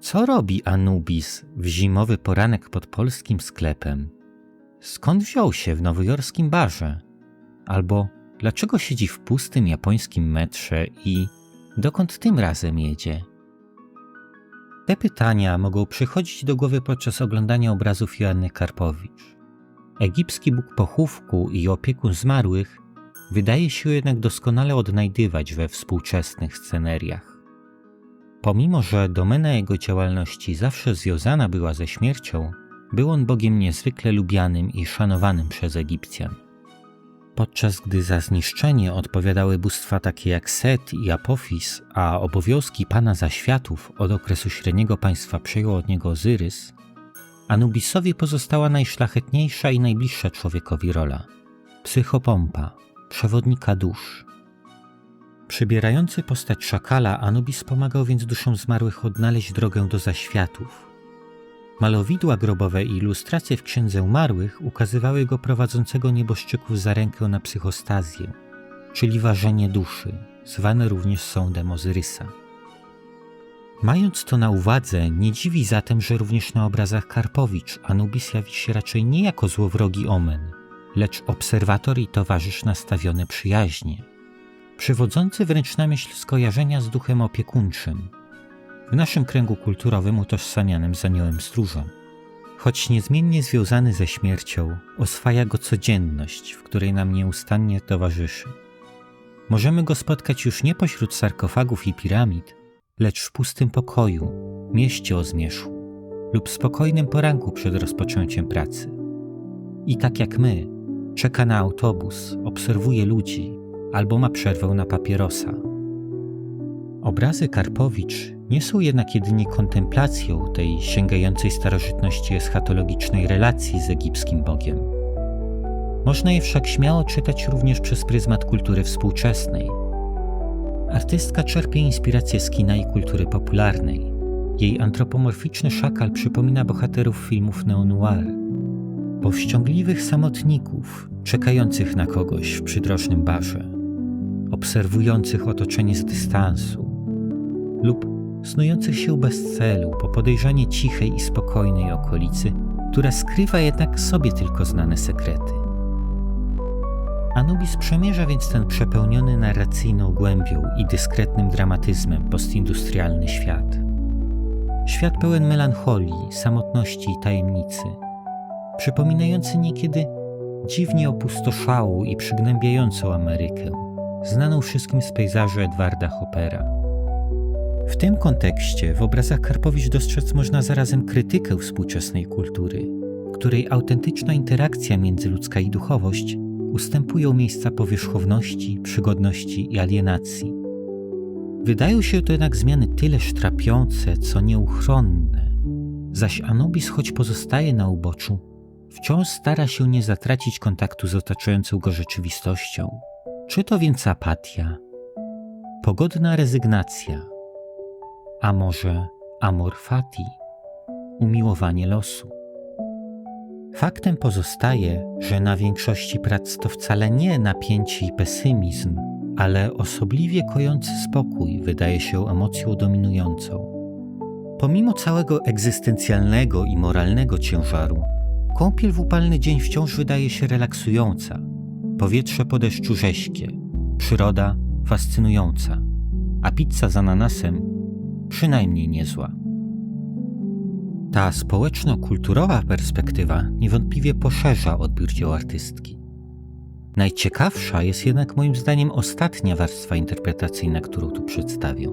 Co robi Anubis w zimowy poranek pod polskim sklepem? Skąd wziął się w nowojorskim barze? Albo dlaczego siedzi w pustym japońskim metrze i dokąd tym razem jedzie? Te pytania mogą przychodzić do głowy podczas oglądania obrazów Joanny Karpowicz. Egipski bóg pochówku i opiekun zmarłych wydaje się jednak doskonale odnajdywać we współczesnych sceneriach. Pomimo, że domena jego działalności zawsze związana była ze śmiercią, był on bogiem niezwykle lubianym i szanowanym przez Egipcjan. Podczas gdy za zniszczenie odpowiadały bóstwa takie jak Set i Apophis, a obowiązki pana zaświatów od okresu średniego państwa przejął od niego Ozyrys, Anubisowi pozostała najszlachetniejsza i najbliższa człowiekowi rola psychopompa, przewodnika dusz. Przybierający postać szakala, Anubis pomagał więc duszom zmarłych odnaleźć drogę do zaświatów. Malowidła grobowe i ilustracje w Księdze Umarłych ukazywały go prowadzącego nieboszczyków za rękę na psychostazję, czyli ważenie duszy, zwane również sądem Ozyrysa. Mając to na uwadze, nie dziwi zatem, że również na obrazach Karpowicz Anubis jawi się raczej nie jako złowrogi omen, lecz obserwator i towarzysz nastawiony przyjaźnie, przywodzący wręcz na myśl skojarzenia z duchem opiekuńczym, w naszym kręgu kulturowym utożsamianym z aniołem stróżem. Choć niezmiennie związany ze śmiercią, oswaja go codzienność, w której nam nieustannie towarzyszy. Możemy go spotkać już nie pośród sarkofagów i piramid, lecz w pustym pokoju, mieście o zmierzchu lub spokojnym poranku przed rozpoczęciem pracy. I tak jak my, czeka na autobus, obserwuje ludzi albo ma przerwę na papierosa. Obrazy Karpowicz nie są jednak jedynie kontemplacją tej sięgającej starożytności eschatologicznej relacji z egipskim Bogiem. Można je wszak śmiało czytać również przez pryzmat kultury współczesnej. Artystka czerpie inspirację z kina i kultury popularnej. Jej antropomorficzny szakal przypomina bohaterów filmów neo-noir. Powściągliwych samotników, czekających na kogoś w przydrożnym barze, obserwujących otoczenie z dystansu lub snujących się bez celu po podejrzanie cichej i spokojnej okolicy, która skrywa jednak sobie tylko znane sekrety. Anubis przemierza więc ten przepełniony narracyjną głębią i dyskretnym dramatyzmem postindustrialny świat. Świat pełen melancholii, samotności i tajemnicy, przypominający niekiedy dziwnie opustoszałą i przygnębiającą Amerykę, znaną wszystkim z pejzażu Edwarda Hoppera. W tym kontekście w obrazach Karpowicz dostrzec można zarazem krytykę współczesnej kultury, której autentyczna interakcja międzyludzka i duchowość ustępują miejsca powierzchowności, przygodności i alienacji. Wydają się to jednak zmiany tyleż trapiące, co nieuchronne, zaś Anubis, choć pozostaje na uboczu, wciąż stara się nie zatracić kontaktu z otaczającą go rzeczywistością. Czy to więc apatia, pogodna rezygnacja, a może amor fati, umiłowanie losu? Faktem pozostaje, że na większości prac to wcale nie napięcie i pesymizm, ale osobliwie kojący spokój wydaje się emocją dominującą. Pomimo całego egzystencjalnego i moralnego ciężaru, kąpiel w upalny dzień wciąż wydaje się relaksująca. Powietrze po deszczu rześkie, przyroda fascynująca, a pizza z ananasem przynajmniej niezła. Ta społeczno-kulturowa perspektywa niewątpliwie poszerza odbiór dzieł artystki. Najciekawsza jest jednak moim zdaniem ostatnia warstwa interpretacyjna, którą tu przedstawię.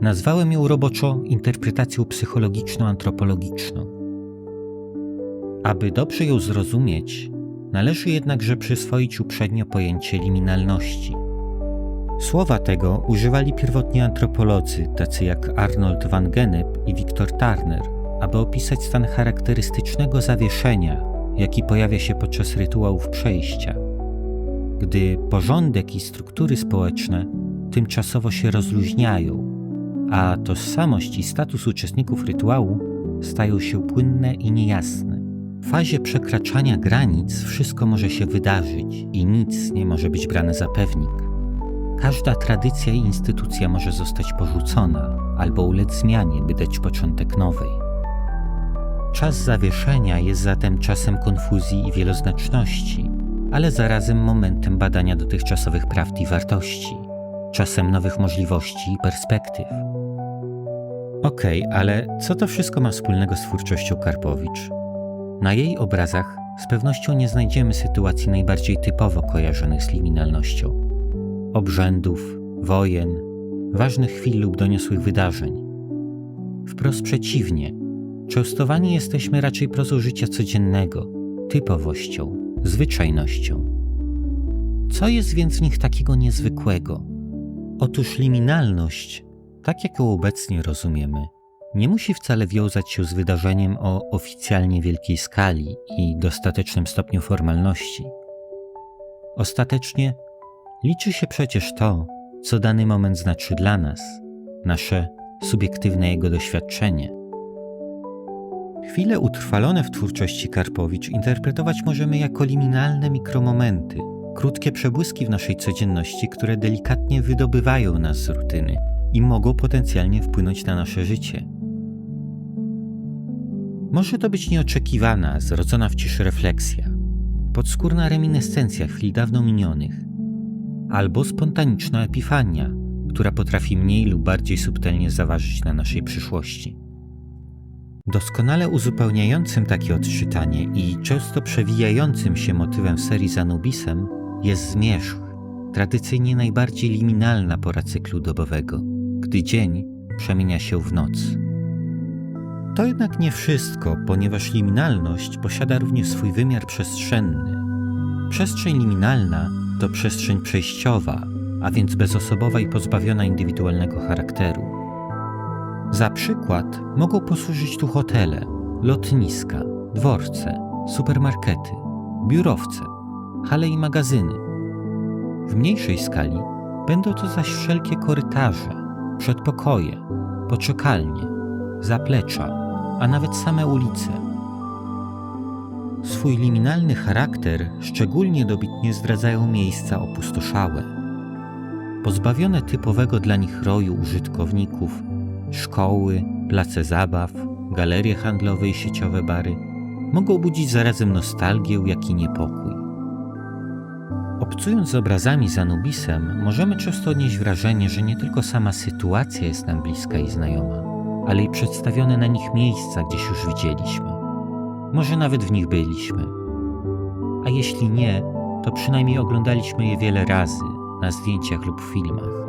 Nazwałem ją roboczo interpretacją psychologiczno-antropologiczną. Aby dobrze ją zrozumieć, należy jednakże przyswoić uprzednio pojęcie liminalności. Słowa tego używali pierwotnie antropolodzy, tacy jak Arnold van Gennep i Victor Turner, aby opisać stan charakterystycznego zawieszenia, jaki pojawia się podczas rytuałów przejścia, gdy porządek i struktury społeczne tymczasowo się rozluźniają, a tożsamość i status uczestników rytuału stają się płynne i niejasne. W fazie przekraczania granic wszystko może się wydarzyć i nic nie może być brane za pewnik. każda tradycja i instytucja może zostać porzucona albo ulec zmianie, by dać początek nowej. Czas zawieszenia jest zatem czasem konfuzji i wieloznaczności, ale zarazem momentem badania dotychczasowych prawd i wartości, czasem nowych możliwości i perspektyw. Okej, okay, ale co to wszystko ma wspólnego z twórczością Karpowicz? Na jej obrazach z pewnością nie znajdziemy sytuacji najbardziej typowo kojarzonych z liminalnością. Obrzędów, wojen, ważnych chwil lub doniosłych wydarzeń. Wprost przeciwnie, częstowani jesteśmy raczej prozą życia codziennego, typowością, zwyczajnością. Co jest więc w nich takiego niezwykłego? Otóż liminalność, tak jak ją obecnie rozumiemy, nie musi wcale wiązać się z wydarzeniem o oficjalnie wielkiej skali i dostatecznym stopniu formalności. Ostatecznie liczy się przecież to, co dany moment znaczy dla nas, nasze subiektywne jego doświadczenie. Chwile utrwalone w twórczości Karpowicz interpretować możemy jako liminalne mikromomenty, krótkie przebłyski w naszej codzienności, które delikatnie wydobywają nas z rutyny i mogą potencjalnie wpłynąć na nasze życie. Może to być nieoczekiwana, zrodzona w ciszy refleksja, podskórna reminiscencja chwil dawno minionych, albo spontaniczna epifania, która potrafi mniej lub bardziej subtelnie zaważyć na naszej przyszłości. Doskonale uzupełniającym takie odczytanie i często przewijającym się motywem serii z Anubisem jest zmierzch, tradycyjnie najbardziej liminalna pora cyklu dobowego, gdy dzień przemienia się w noc. To jednak nie wszystko, ponieważ liminalność posiada również swój wymiar przestrzenny. Przestrzeń liminalna to przestrzeń przejściowa, a więc bezosobowa i pozbawiona indywidualnego charakteru. Za przykład mogą posłużyć tu hotele, lotniska, dworce, supermarkety, biurowce, hale i magazyny. W mniejszej skali będą to zaś wszelkie korytarze, przedpokoje, poczekalnie, zaplecza, a nawet same ulice. Swój liminalny charakter szczególnie dobitnie zdradzają miejsca opustoszałe. Pozbawione typowego dla nich roju użytkowników, szkoły, place zabaw, galerie handlowe i sieciowe bary mogą budzić zarazem nostalgię, jak i niepokój. Obcując z obrazami z Anubisem, możemy często odnieść wrażenie, że nie tylko sama sytuacja jest nam bliska i znajoma, ale i przedstawione na nich miejsca gdzieś już widzieliśmy. Może nawet w nich byliśmy. A jeśli nie, to przynajmniej oglądaliśmy je wiele razy na zdjęciach lub filmach.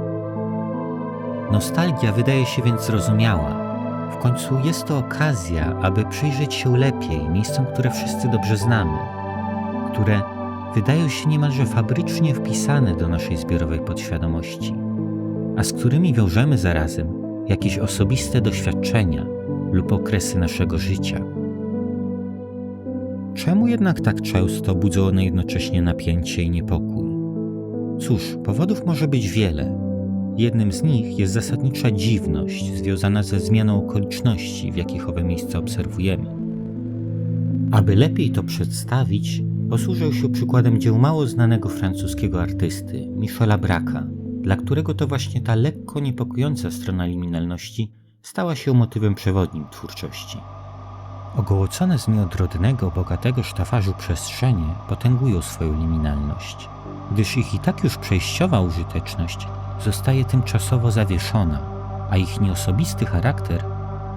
Nostalgia wydaje się więc zrozumiała. W końcu jest to okazja, aby przyjrzeć się lepiej miejscom, które wszyscy dobrze znamy, które wydają się niemalże fabrycznie wpisane do naszej zbiorowej podświadomości, a z którymi wiążemy zarazem jakieś osobiste doświadczenia lub okresy naszego życia. Czemu jednak tak często budzą one jednocześnie napięcie i niepokój? Cóż, powodów może być wiele. Jednym z nich jest zasadnicza dziwność związana ze zmianą okoliczności, w jakich owe miejsca obserwujemy. Aby lepiej to przedstawić, posłużę się przykładem dzieł mało znanego francuskiego artysty Michela Braka, dla którego to właśnie ta lekko niepokojąca strona liminalności stała się motywem przewodnim twórczości. Ogołocone z nieodrodnego, bogatego sztafarzu przestrzenie potęgują swoją liminalność, gdyż ich i tak już przejściowa użyteczność zostaje tymczasowo zawieszona, a ich nieosobisty charakter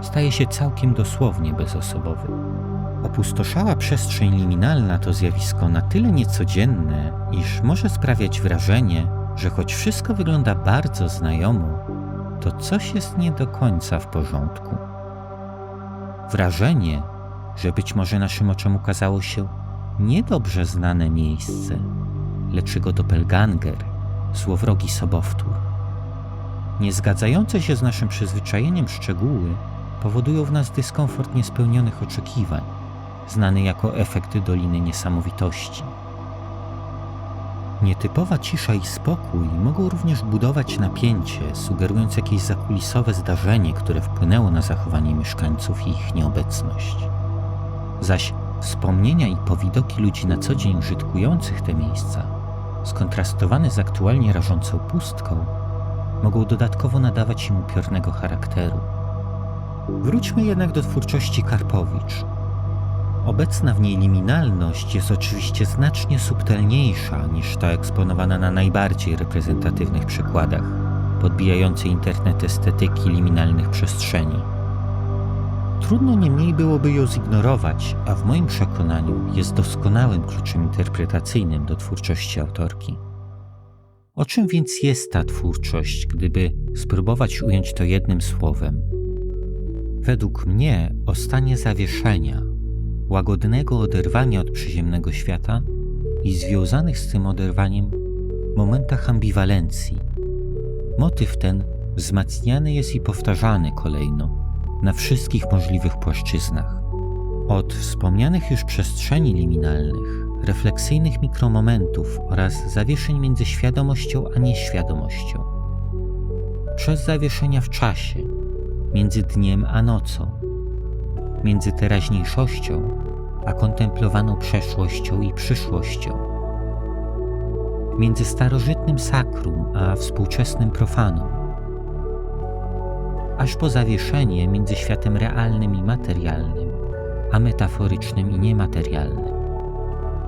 staje się całkiem dosłownie bezosobowy. Opustoszała przestrzeń liminalna to zjawisko na tyle niecodzienne, iż może sprawiać wrażenie, że choć wszystko wygląda bardzo znajomo, to coś jest nie do końca w porządku. Wrażenie, że być może naszym oczom ukazało się niedobrze znane miejsce, lecz jego doppelganger, złowrogi sobowtór. Niezgadzające się z naszym przyzwyczajeniem szczegóły powodują w nas dyskomfort niespełnionych oczekiwań, znany jako efekty Doliny Niesamowitości. Nietypowa cisza i spokój mogą również budować napięcie, sugerując jakieś zakulisowe zdarzenie, które wpłynęło na zachowanie mieszkańców i ich nieobecność. Zaś wspomnienia i powidoki ludzi na co dzień użytkujących te miejsca skontrastowane z aktualnie rażącą pustką, mogą dodatkowo nadawać im upiornego charakteru. Wróćmy jednak do twórczości Karpowicz. Obecna w niej liminalność jest oczywiście znacznie subtelniejsza niż ta eksponowana na najbardziej reprezentatywnych przykładach, podbijającej internet estetyki liminalnych przestrzeni. Trudno niemniej byłoby ją zignorować, a w moim przekonaniu jest doskonałym kluczem interpretacyjnym do twórczości autorki. O czym więc jest ta twórczość, gdyby spróbować ująć to jednym słowem? Według mnie o stanie zawieszenia, łagodnego oderwania od przyziemnego świata i związanych z tym oderwaniem momentach ambiwalencji. Motyw ten wzmacniany jest i powtarzany kolejno na wszystkich możliwych płaszczyznach. Od wspomnianych już przestrzeni liminalnych, refleksyjnych mikromomentów oraz zawieszeń między świadomością a nieświadomością. Przez zawieszenia w czasie, między dniem a nocą, między teraźniejszością a kontemplowaną przeszłością i przyszłością, między starożytnym sakrum a współczesnym profanum, aż po zawieszenie między światem realnym i materialnym, a metaforycznym i niematerialnym,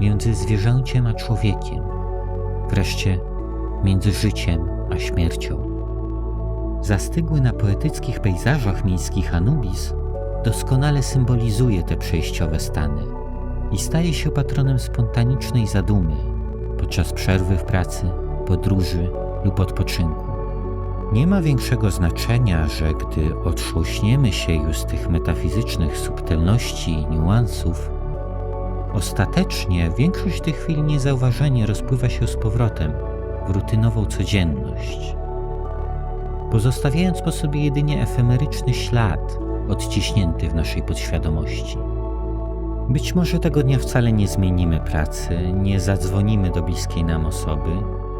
między zwierzęciem a człowiekiem, wreszcie między życiem a śmiercią. Zastygły na poetyckich pejzażach miejskich Anubis doskonale symbolizuje te przejściowe stany i staje się patronem spontanicznej zadumy podczas przerwy w pracy, podróży lub odpoczynku. Nie ma większego znaczenia, że gdy otrząśniemy się już z tych metafizycznych subtelności i niuansów, ostatecznie większość tych chwil niezauważenie rozpływa się z powrotem w rutynową codzienność, pozostawiając po sobie jedynie efemeryczny ślad odciśnięty w naszej podświadomości. Być może tego dnia wcale nie zmienimy pracy, nie zadzwonimy do bliskiej nam osoby,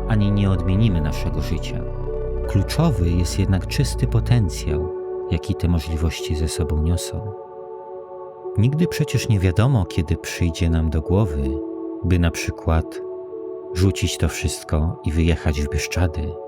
ani nie odmienimy naszego życia. Kluczowy jest jednak czysty potencjał, jaki te możliwości ze sobą niosą. Nigdy przecież nie wiadomo, kiedy przyjdzie nam do głowy, by na przykład rzucić to wszystko i wyjechać w Bieszczady